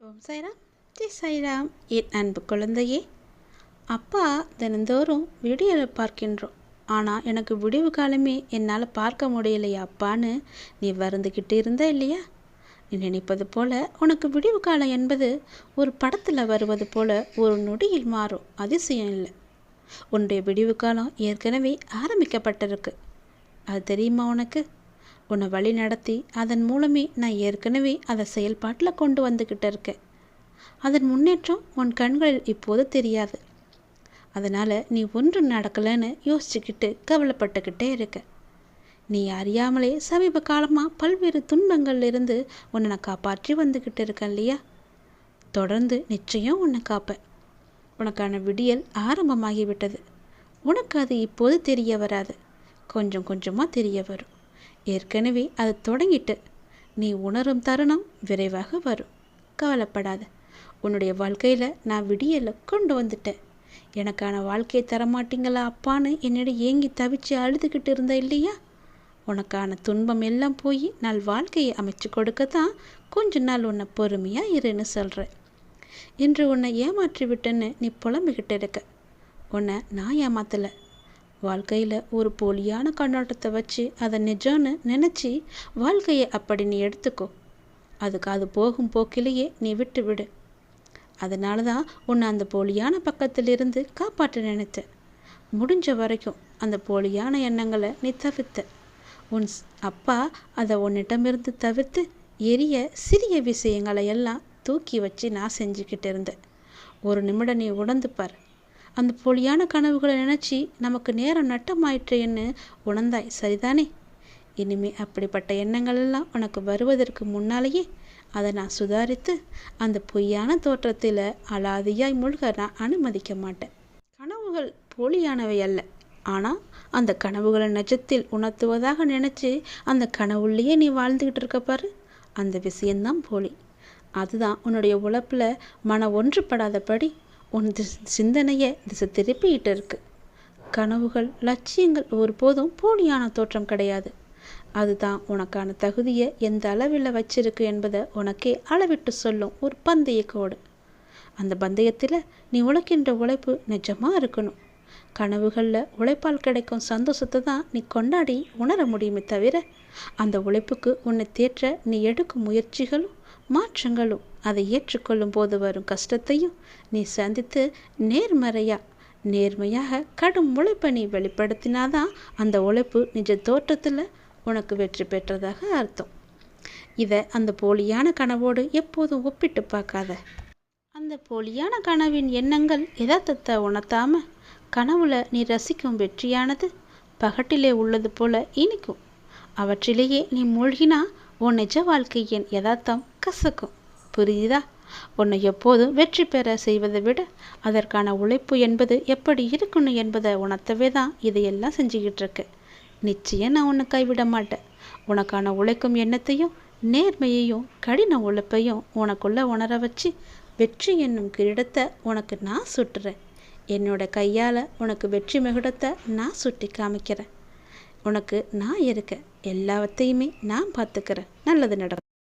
ஓம் சாய்ராம். ஜெய் சாய்ராம். என் அன்பு குழந்தையே அப்பா தினந்தோறும் விடியலை பார்க்கின்றோம். ஆனால் எனக்கு விடிவு காலமே என்னால் பார்க்க முடியலையா அப்பான்னு நீ வருந்துக்கிட்டு இருந்த இல்லையா? நீ நினைப்பது போல உனக்கு விடிவு காலம் என்பது ஒரு படத்தில் வருவது போல ஒரு நொடியில் மாறும். அதிசயம் இல்லை. உன்னுடைய விடிவு காலம் ஏற்கனவே ஆரம்பிக்கப்பட்டிருக்கு. அது தெரியுமா உனக்கு? உன்னை வழி நடத்தி அதன் மூலமே நான் ஏற்கனவே அதை செயல்பாட்டில் கொண்டு வந்துக்கிட்டு இருக்கேன். அதன் முன்னேற்றம் உன் கண்களில் இப்போது தெரியாது. அதனால் நீ ஒன்றும் நடக்கலைன்னு யோசிச்சுக்கிட்டு கவலைப்பட்டுக்கிட்டே இருக்க. நீ அறியாமலே சமீப காலமாக பல்வேறு துன்பங்கள்லேருந்து உன்னை நான் காப்பாற்றி வந்துக்கிட்டு இருக்கேன் இல்லையா? தொடர்ந்து நிச்சயம் உன்னை காப்பேன். உனக்கான விடியல் ஆரம்பமாகிவிட்டது. உனக்கு அது இப்போது தெரிய வராது. கொஞ்சம் கொஞ்சமாக தெரிய வரும். ஏற்கனவே அது தொடங்கிட்டு. நீ உணரும் தருணம் விரைவாக வரும். கவலைப்படாத. உன்னுடைய வாழ்க்கையில் நான் விடியலை கொண்டு வந்துட்டேன். எனக்கான வாழ்க்கையை தரமாட்டீங்களா அப்பான்னு என்னிடம் ஏங்கி தவிச்சு அழுதுகிட்டு இருந்த இல்லையா? உனக்கான துன்பம் எல்லாம் போய் நான் வாழ்க்கையை அமைச்சு கொடுக்கத்தான் கொஞ்ச நாள் உன்னை பொறுமையாக இருன்னு சொல்கிறேன் இன்று உன்னை ஏமாற்றி விட்டேன்னு நீ புலம்பிக்கிட்டு இருக்க. உன்னை நான் ஏமாத்தலை. வாழ்க்கையில் ஒரு போலியான கண்ணோட்டத்தை வச்சு அதை நிஜம்னு நினச்சி வாழ்க்கையை அப்படி நீ எடுத்துக்கோ. அதுக்கு அது போகும் போக்கிலேயே நீ விட்டு விடு. அதனால தான் உன்னை அந்த போலியான பக்கத்திலிருந்து காப்பாற்ற நினைத்தேன் முடிஞ்ச வரைக்கும் அந்த போலியான எண்ணங்களை நீ தவிர்த்த. உன் அப்பா அதை உன்னிடமிருந்து தவிர்த்து எரிய சிறிய விஷயங்களை எல்லாம் தூக்கி வச்சு நான் செஞ்சுக்கிட்டு இருந்தேன். ஒரு நிமிடம் நீ உணர்ந்து பார். அந்த பொலியான கனவுகளை நினச்சி நமக்கு நேரம் நட்டமாயிற்றேன்னு உணர்ந்தாய். சரிதானே? இனிமே அப்படிப்பட்ட எண்ணங்கள் எல்லாம் உனக்கு வருவதற்கு முன்னாலேயே அதை நான் சுதாரித்து அந்த பொய்யான தோற்றத்தில் அலாதியாய் முழுக நான் அனுமதிக்க மாட்டேன். கனவுகள் போலியானவை அல்ல. ஆனால் அந்த கனவுகளை நிஜத்தில் உணர்த்துவதாக நினச்சி அந்த கனவுள்ளேயே நீ வாழ்ந்துக்கிட்டு இருக்க பாரு. அந்த விஷயந்தான் போலி. அதுதான் உன்னுடைய உழைப்பில் மன ஒன்றுபடாதபடி உன் சிந்தனையை திசை திருப்பிக்கிட்டு இருக்கு. கனவுகள் லட்சியங்கள் ஒருபோதும் போலியான தோற்றம் கிடையாது. அதுதான் உனக்கான தகுதியை எந்த அளவில் வச்சிருக்கு என்பதை உனக்கே அளவிட்டு சொல்லும் ஒரு பந்தய கோடு. அந்த பந்தயத்தில் நீ உழைக்கின்ற உழைப்பு நிஜமாக இருக்கணும். கனவுகளில் உழைப்பால் கிடைக்கும் சந்தோஷத்தை தான் நீ கொண்டாடி உணர முடியுமே தவிர அந்த உழைப்புக்கு உன்னை தேற்ற நீ எடுக்கும் முயற்சிகளும் மாற்றங்களும் அதை ஏற்றுக்கொள்ளும் போது வரும் கஷ்டத்தையும் நீ சந்தித்து நேர்மறையா நேர்மையாக கடும் உழைப்பை நீ வெளிப்படுத்தினாதான் அந்த உழைப்பு நிஜ தோற்றத்தில் உனக்கு வெற்றி பெற்றதாக அர்த்தம். இதை அந்த போலியான கனவோடு எப்போதும் ஒப்பிட்டு பார்க்காத. அந்த போலியான கனவின் எண்ணங்கள் யதார்த்தத்தை உணர்த்தாம கனவுல நீ ரசிக்கும் வெற்றியானது பகட்டிலே உள்ளது போல இனிக்கும். அவற்றிலேயே நீ மூழ்கினா உன் நிஜ வாழ்க்கையின் யதார்த்தம் கசக்கும். புரியுதா? உன்னை எப்போதும் வெற்றி பெற செய்வதை விட அதற்கான உழைப்பு என்பது எப்படி இருக்கணும் என்பதை உணர்த்தவே தான் இதையெல்லாம் செஞ்சுக்கிட்டு இருக்கு நிச்சயம் நான் உன்னை கைவிட மாட்டேன். உனக்கான உழைக்கும் எண்ணத்தையும் நேர்மையையும் கடின உழைப்பையும் உனக்குள்ளே உணர வச்சு வெற்றி என்னும் கிரீடத்தை உனக்கு நான் சுட்டுறேன். என்னோட கையால் உனக்கு வெற்றி மிகுடத்தை நான் சுட்டி காமிக்கிறேன். உனக்கு நான் இருக்கேன். எல்லாத்தையுமே நான் பார்த்துக்கிறேன். நல்லது நடக்கும்.